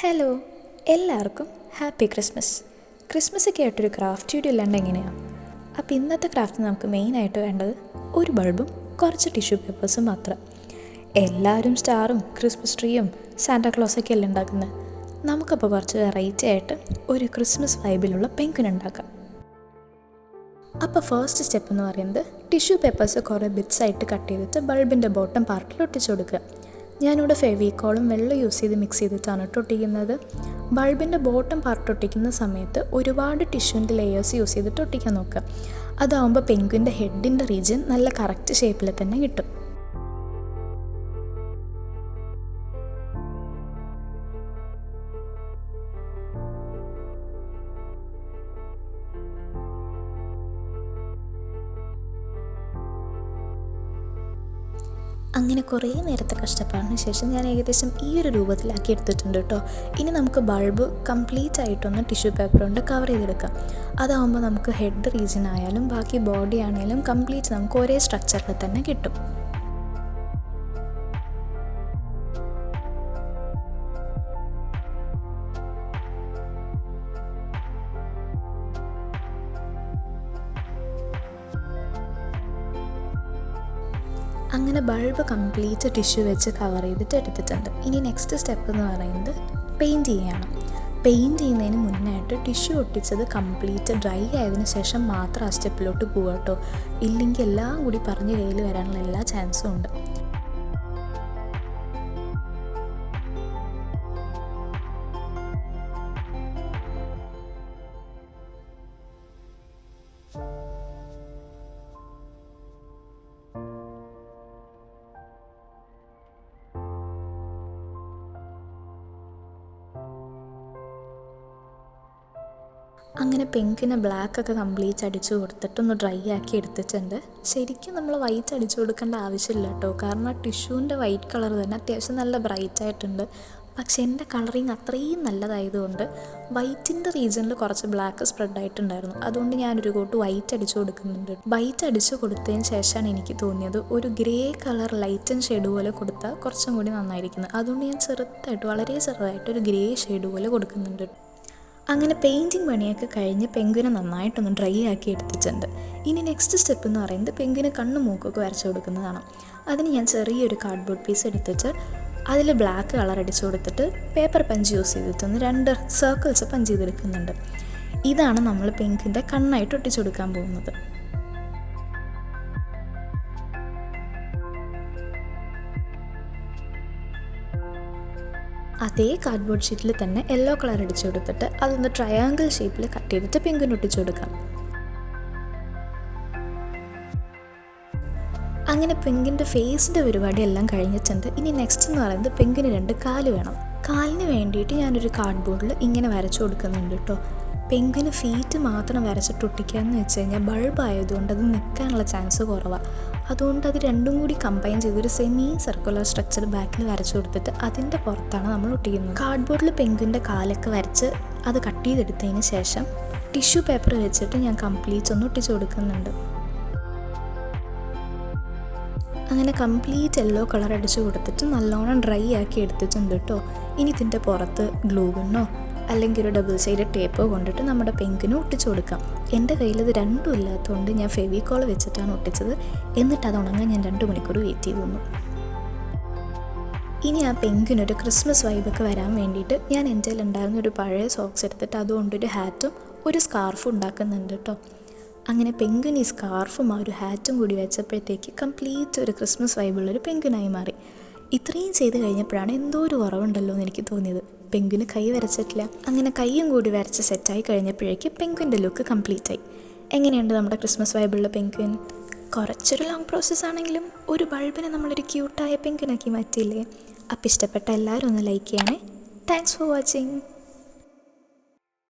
Hello എല്ലാവർക്കും happy Christmas Christmas ഒക്കെ ആയിട്ടൊരു ക്രാഫ്റ്റ് വീഡിയോ ഇല്ലാണ്ട് എങ്ങനെയാണ് അപ്പോൾ ഇന്നത്തെ ക്രാഫ്റ്റ് നമുക്ക് മെയിനായിട്ട് വേണ്ടത് ഒരു ബൾബും കുറച്ച് ടിഷ്യൂ പേപ്പേഴ്സും മാത്രം. എല്ലാവരും സ്റ്റാറും ക്രിസ്മസ് ട്രീയും സാന്റാക്ലോസൊക്കെ അല്ലേ ഉണ്ടാക്കുന്നത് നമുക്കപ്പോൾ കുറച്ച് വെറൈറ്റി ആയിട്ട് ഒരു ക്രിസ്മസ് വൈബിലുള്ള ഉണ്ടാക്കാം. അപ്പോൾ ഫസ്റ്റ് സ്റ്റെപ്പ് എന്ന് പറയുന്നത് ടിഷ്യൂ പേപ്പേഴ്സ് കുറേ ബിറ്റ്സ് ആയിട്ട് കട്ട് ചെയ്തിട്ട് ബൾബിന്റെ ബോട്ടം പാർട്ടിൽ ഒട്ടിച്ചു കൊടുക്കുക. ഞാനിവിടെ ഫെവിക്കോളും വെള്ളം യൂസ് ചെയ്ത് മിക്സ് ചെയ്തിട്ടാണ് ഒട്ടിക്കുന്നത്. ബൾബിന്റെ ബോട്ടം പാർട്ട് ഒട്ടിക്കുന്ന സമയത്ത് ഒരുപാട് ടിഷ്യൂന്റെ ലെയേഴ്സ് യൂസ് ചെയ്തിട്ട് ഒട്ടിക്കാൻ നോക്കുക. അതാവുമ്പോൾ പെൻഗ്വിന്റെ ഹെഡിന്റെ റീജിയൻ നല്ല കറക്റ്റ് ഷേപ്പിൽ തന്നെ കിട്ടും. അങ്ങനെ കുറേ നേരത്തെ കഷ്ടപ്പാടിന് ശേഷം ഞാൻ ഏകദേശം ഈ ഒരു രൂപത്തിലാക്കി എടുത്തിട്ടുണ്ട് കേട്ടോ. ഇനി നമുക്ക് ബൾബ് കംപ്ലീറ്റ് ആയിട്ടൊന്ന് ടിഷ്യൂ പേപ്പർ കൊണ്ട് കവർ ചെയ്തെടുക്കാം. അതാവുമ്പോൾ നമുക്ക് ഹെഡ് റീജിയൻ ആയാലും ബാക്കി ബോഡി ആണെങ്കിലും കംപ്ലീറ്റ് നമുക്ക് ഒരേ സ്ട്രക്ചറിൽ തന്നെ കിട്ടും. അങ്ങനെ ബൾബ് കംപ്ലീറ്റ് ടിഷ്യൂ വെച്ച് കവർ ചെയ്തിട്ട് എടുത്തിട്ടുണ്ട്. ഇനി നെക്സ്റ്റ് സ്റ്റെപ്പ് എന്ന് പറയുന്നത് പെയിന്റ് ചെയ്യണം. പെയിന്റ് ചെയ്യുന്നതിന് മുന്നായിട്ട് ടിഷ്യൂ ഒട്ടിച്ചത് കംപ്ലീറ്റ് ഡ്രൈ ആയതിനു ശേഷം മാത്രം ആ സ്റ്റെപ്പിലോട്ട് പോകട്ടോ കേട്ടോ. ഇല്ലെങ്കിൽ എല്ലാം കൂടി പറഞ്ഞ് കയ്യിൽ വരാനുള്ള എല്ലാ ചാൻസും ഉണ്ട്. അങ്ങനെ പിങ്കിന് ബ്ലാക്ക് ഒക്കെ കംപ്ലീറ്റ് അടിച്ചു കൊടുത്തിട്ടൊന്ന് ഡ്രൈ ആക്കി എടുത്തിട്ടുണ്ട്. ശരിക്കും നമ്മൾ വൈറ്റ് അടിച്ചു കൊടുക്കേണ്ട ആവശ്യമില്ല കേട്ടോ. കാരണം ആ ടിഷ്യൂവിന്റെ വൈറ്റ് കളർ തന്നെ അത്യാവശ്യം നല്ല ബ്രൈറ്റ് ആയിട്ടുണ്ട്. പക്ഷേ എന്റെ കളറിങ് അത്രയും നല്ലതായതുകൊണ്ട് വൈറ്റിന്റെ റീജിയനിൽ കുറച്ച് ബ്ലാക്ക് സ്പ്രെഡ് ആയിട്ടുണ്ടായിരുന്നു. അതുകൊണ്ട് ഞാനൊരു കോട്ട് വൈറ്റ് അടിച്ചു കൊടുക്കുന്നുണ്ട്. വൈറ്റ് അടിച്ചു കൊടുത്തതിന് ശേഷമാണ് എനിക്ക് തോന്നിയത് ഒരു grey colour light and shade പോലെ കൊടുത്താൽ കുറച്ചും കൂടി നന്നായിരിക്കുന്നത് അതുകൊണ്ട് ഞാൻ ചെറുതായിട്ട് വളരെ ചെറുതായിട്ട് ഒരു ഗ്രേ ഷെയ്ഡ് പോലെ കൊടുക്കുന്നുണ്ട്. അങ്ങനെ പെയിന്റിങ് പണിയൊക്കെ കഴിഞ്ഞ് പെങ്കുവിനെ നന്നായിട്ടൊന്ന് ഡ്രൈ ആക്കി എടുത്തിട്ടുണ്ട്. ഇനി നെക്സ്റ്റ് സ്റ്റെപ്പ് എന്ന് പറയുന്നത് പെങ്കുവിന് കണ്ണും മൂക്കൊക്കെ വരച്ചു കൊടുക്കുന്നതാണ്. അതിന് ഞാൻ ചെറിയൊരു കാർഡ്ബോർഡ് പീസ് എടുത്തിട്ട് അതിൽ ബ്ലാക്ക് കളർ അടിച്ചു കൊടുത്തിട്ട് പേപ്പർ പഞ്ച് യൂസ് ചെയ്തിട്ടൊന്ന് രണ്ട് സർക്കിൾസ് പഞ്ച് ചെയ്തെടുക്കുന്നുണ്ട്. ഇതാണ് നമ്മൾ പെങ്കിന്റെ കണ്ണായിട്ട് ഒട്ടിച്ചു കൊടുക്കാൻ പോകുന്നത്. അതേ കാർഡ്ബോർഡ് ഷീറ്റിൽ തന്നെ യെല്ലോ കളർ അടിച്ചു കൊടുത്തിട്ട് അതൊന്ന് ട്രയാങ്കിൾ ഷേപ്പിൽ കട്ട് ചെയ്തിട്ട് പിങ്കിന് ഒട്ടിച്ചു കൊടുക്കാം. അങ്ങനെ പെങ്കിന്റെ ഫേസിന്റെ പരിപാടി എല്ലാം കഴിഞ്ഞിട്ടുണ്ട്. ഇനി നെക്സ്റ്റ് എന്ന് പറയുന്നത് പിങ്കിന് രണ്ട് കാൽ വേണം. കാലിന് വേണ്ടിയിട്ട് ഞാനൊരു കാർഡ്ബോർഡിൽ ഇങ്ങനെ വരച്ചു കൊടുക്കുന്നുണ്ട് കേട്ടോ പെങ്കിന് ഫീറ്റ് മാത്രം വരച്ചിട്ട് ഒട്ടിക്കാന്ന് വെച്ച് കഴിഞ്ഞാൽ ബൾബ് ആയതുകൊണ്ട് അത് നിൽക്കാനുള്ള ചാൻസ് കുറവാണ് അതുകൊണ്ട് അത് രണ്ടും കൂടി കമ്പൈൻ ചെയ്ത് ഒരു സെമി സർക്കുലർ സ്ട്രക്ചർ ബാക്കിൽ വരച്ചു കൊടുത്തിട്ട് അതിന്റെ പുറത്താണ് നമ്മൾ ഒട്ടിക്കുന്നത്. കാർഡ്ബോർഡിൽ പെങ്കിന്റെ കാലൊക്കെ വരച്ച് അത് കട്ട് ചെയ്തെടുത്തതിന് ശേഷം ടിഷ്യൂ പേപ്പർ വെച്ചിട്ട് ഞാൻ കംപ്ലീറ്റ് ഒന്ന് ഒട്ടിച്ചു കൊടുക്കുന്നുണ്ട്. അങ്ങനെ കംപ്ലീറ്റ് യെല്ലോ കളർ അടിച്ചു കൊടുത്തിട്ട് നല്ലോണം ഡ്രൈ ആക്കി എടുത്തിട്ടുണ്ട് കേട്ടോ ഇനി ഇതിന്റെ പുറത്ത് ഗ്ലൂ ഗണ്ണോ അല്ലെങ്കിൽ ഒരു ഡബിൾ സൈഡ് ടേപ്പ് കൊണ്ടിട്ട് നമ്മുടെ പെങ്കിന് ഒട്ടിച്ചു കൊടുക്കാം. എന്റെ കയ്യിൽ ഇത് രണ്ടും ഇല്ലാത്തതുകൊണ്ട് ഞാൻ ഫെവിക്കോൾ വെച്ചിട്ടാണ് ഒട്ടിച്ചത്. എന്നിട്ട് അത് ഉണങ്ങാൻ ഞാൻ രണ്ട് മണിക്കൂർ വെയിറ്റ് ചെയ്തു ഇനി ആ പെങ്കിനൊരു ക്രിസ്മസ് വൈബൊക്കെ വരാൻ വേണ്ടിയിട്ട് ഞാൻ എന്റെ ഉണ്ടായിരുന്ന ഒരു പഴയ സോക്സ് എടുത്തിട്ട് അതുകൊണ്ടൊരു ഹാറ്റും ഒരു സ്കാർഫും ഉണ്ടാക്കുന്നുണ്ട് കേട്ടോ അങ്ങനെ പെങ്കുൻ ഈ സ്കാർഫും ആ ഒരു ഹാറ്റും കൂടി വെച്ചപ്പോഴത്തേക്ക് കംപ്ലീറ്റ് ഒരു ക്രിസ്മസ് വൈബുള്ളൊരു പെങ്കുനായി മാറി. ഇത്രയും ചെയ്ത് കഴിഞ്ഞപ്പോഴാണ് എന്തോ ഒരു കുറവുണ്ടല്ലോ എന്ന് എനിക്ക് തോന്നിയത്. പെങ്കുന് കൈ വരച്ചിട്ടില്ല. അങ്ങനെ കൈയും കൂടി വരച്ച് സെറ്റായി കഴിഞ്ഞപ്പോഴേക്ക് പെങ്കുവിന്റെ ലുക്ക് കംപ്ലീറ്റ് ആയി. എങ്ങനെയുണ്ട് നമ്മുടെ ക്രിസ്മസ് വൈബുള്ള പെങ്കുവിൻ? കുറച്ചൊരു ലോങ് പ്രോസസ്സ് ആണെങ്കിലും ഒരു ബൾബിനെ നമ്മളൊരു ക്യൂട്ടായ പെങ്കുനാക്കി മാറ്റിയില്ലേ? അപ്പം ഇഷ്ടപ്പെട്ട എല്ലാവരും ഒന്ന് ലൈക്ക് ചെയ്യണേ. Thanks for watching